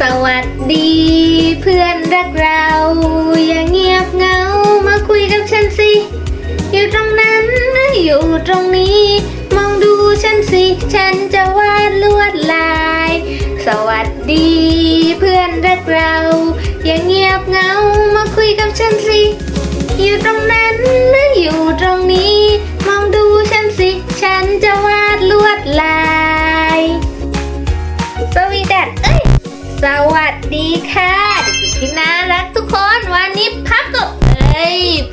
สวัสดีเพื่อนรักเรา อย่าเงียบเหงามาคุยกับฉันสิ อยู่ตรงนั้นหรืออยู่ตรงนี้ มองดูฉันสิ ฉันจะวาดลวดลาย สวัสดีเพื่อนรักเรา อย่าเงียบเหงามาคุยกับฉันสิ อยู่ตรงนั้น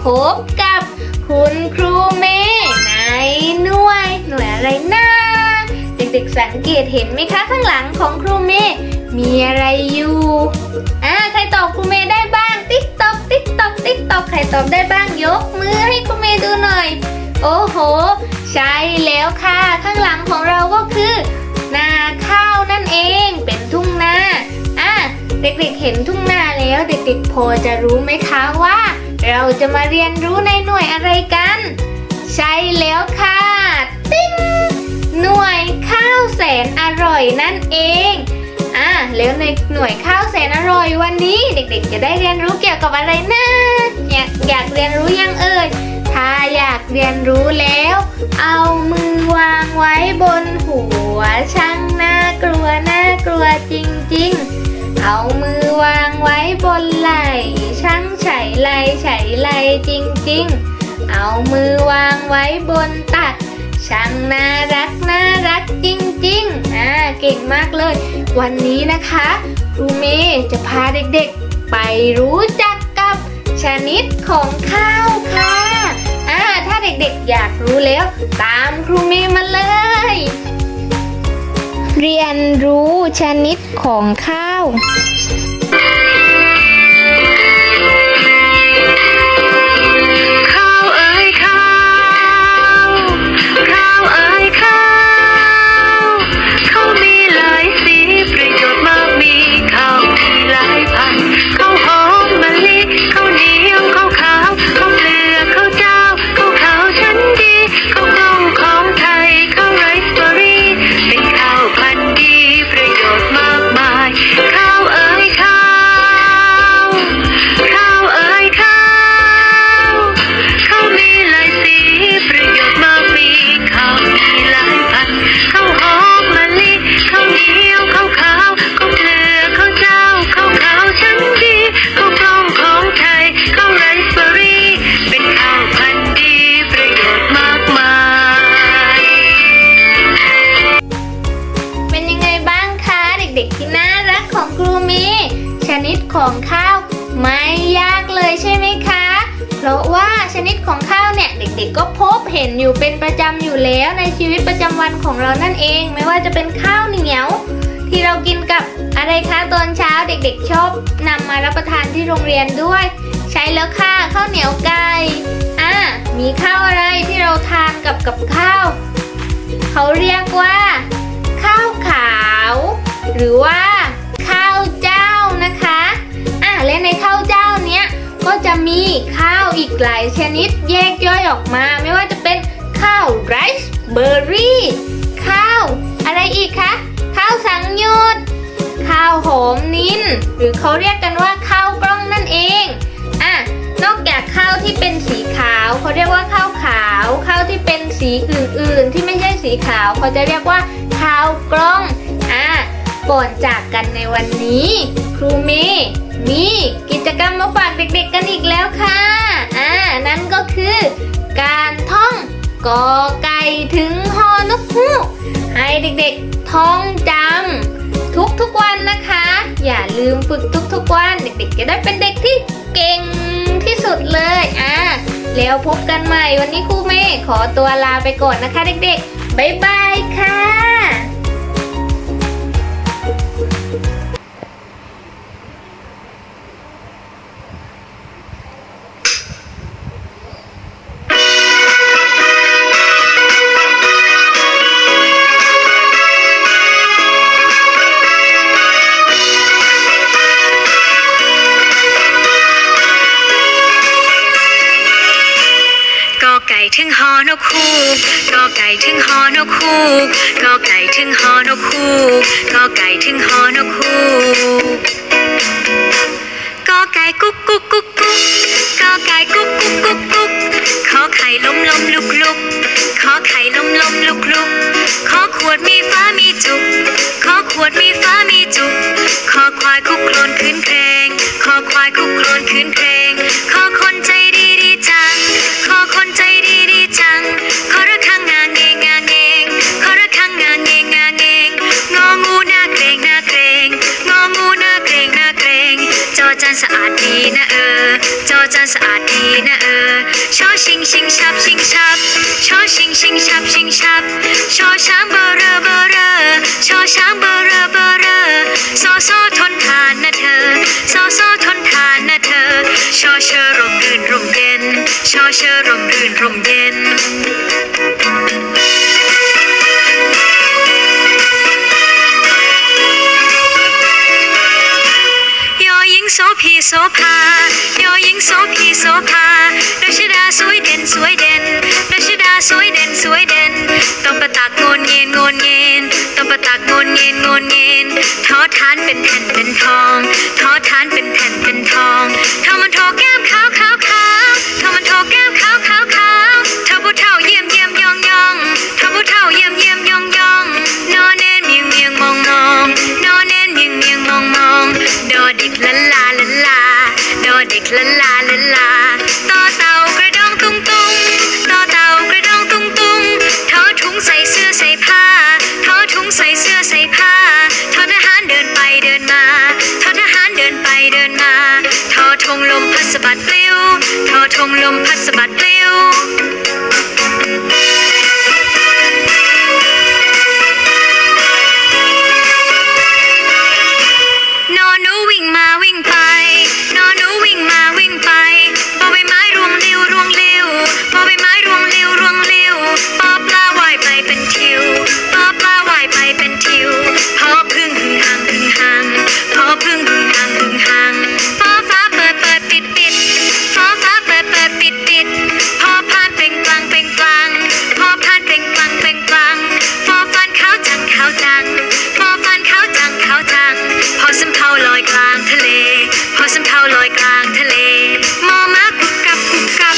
พบกับคุณครูเมย์ในหน่วย หน่วยอะไรนะเด็กๆสังเกตเห็นไหมคะข้างหลังของครูเมย์มีอะไรอยู่อ่าใครตอบครูเมย์ได้บ้างติ๊กตอกติ๊กตอกติ๊กตอกใครตอบได้บ้างยกมือให้ครูเมย์ดูหน่อย โอ้โห ใช่แล้วค่ะ ข้างหลังของเราก็คือ นาข้าวนั่นเองเป็นทุ่งนาอะเด็กๆเห็นทุ่งนาแล้วเด็กๆพอจะรู้ไหมคะว่า เราจะมาเรียนรู้ในหน่วยอะไรกัน ใช่แล้วค่ะ ติ้งหน่วยข้าวแสนอร่อยนั่นเองอะแล้วในหน่วยข้าวแสนอร่อยวันนี้ เด็กๆ จะได้เรียนรู้เกี่ยวกับอะไรนะอยากอยากเรียนรู้ยังเอ่ยถ้าอยากเรียนรู้แล้ว เอามือวางไว้บนหัวช่างน่ากลัวน่ากลัวจริงๆ เอามือวางไว้บน ไฉไลไฉไลจริงๆ เอามือวางไว้บนตักช่างน่ารักน่ารักจริงๆ อ่าเก่งมากเลย วันนี้นะคะครูเมย์จะพาเด็กๆ ไปรู้จักกับชนิดของข้าวค่ะ อ่าถ้าเด็กๆ อยากรู้แล้ว ตามครูเมย์มาเลย เรียนรู้ชนิดของข้าว ราะว่าชนิดของข้าวเนี่ยเด็กๆก็พบเห็นอยู่เป็นประจำอยู่แล้วในชีวิตประจำวันของเรานั่นเอง ไม่ว่าจะเป็นข้าวเหนียว ที่เรากินกับอะไรคะตอนเช้าเด็กๆชอบนำมารับประทานที่โรงเรียนด้วย ใช้แล้วค่ะข้าวเหนียวไก่อะมีข้าวอะไรที่เราทานกับกับข้าว เขาเรียกว่า ข้าวขาว หรือว่า ก็จะมีข้าวอีกหลายชนิดแยกย่อยออกมา ไม่ว่าจะเป็นข้าวไรซ์เบอร์รี่ข้าว อะไรอีกคะข้าวสังยชน์ข้าวหอมนินหรือเขาเรียกกันว่าข้าวกล้องนั่นเองอะนอกจากข้าวที่เป็นสีขาวเขาเรียกว่าข้าวขาวข้าวที่เป็นสีอื่นๆ ที่ไม่ใช่สีขาวเขาจะเรียกว่าข้าวกล้องอะก่อนจากกันในวันนี้ ครูเมย์มีกิจกรรมมาฝากเด็กๆกันอีกแล้วค่ะ อ่า นั่นก็คือ การท่องกอไก่ถึงฮอนกฮูกให้เด็กๆท่องจำทุกๆวันนะคะ อย่าลืมฝึกทุกๆวัน เด็กๆ จะได้เป็นเด็กที่เก่งที่สุดเลย อ่า แล้วพบกันใหม่วันนี้ครูเมย์ขอตัวลาไปก่อนนะคะเด็กๆ บ๊ายบายค่ะ ถึงหอนกคูกกอไก่ถึงหอนกคูกกอไก่ถึงหอนกคูกกอไก่ถึงหอนกคูกกอไก่กุ๊กกุ๊กกุ๊กกุ๊กกอไก่กุ๊กกุ๊กกุ๊กกุ๊กขอไข่ล้มล้มลุกลุกขอไข่ล้มล้ม งูน่าเกรงน่าเกรงงองูน่าเกรงน่าเกรงจอจันสะอาดดีนะเออ จอจันสะอาดดีนะเออชอชิงชิงชับชิงชับชอชิงชิงชับชิงชับชอช้างเบอร์เรอเบอร์เรอชอช้างเบอร์เรอเบอร์เรอซอซอทนทานนะเธอซอซอทนทานนะเธอชอเชอร่มรื่นร่มเย็นชอเชอร่มรื่นร่มเย็น โสภาโยหญิงโสพีโสภารัชดาสวยเด่นสวยเด่นรัชดาสวยเด่นสวยเด่นต้บประตักงนเงินงนเงินต้บประตักงนเงินงนเงินท้อทานเป็นแผ่นเป็นทองท้อทานเป็นแผ่นเป็นทองเท่ามันทอแก พอปานเขาจังเขาจัง พอสำเภาลอยกลางทะเล พอสำเภาลอยกลางทะเล มอมากกับกับ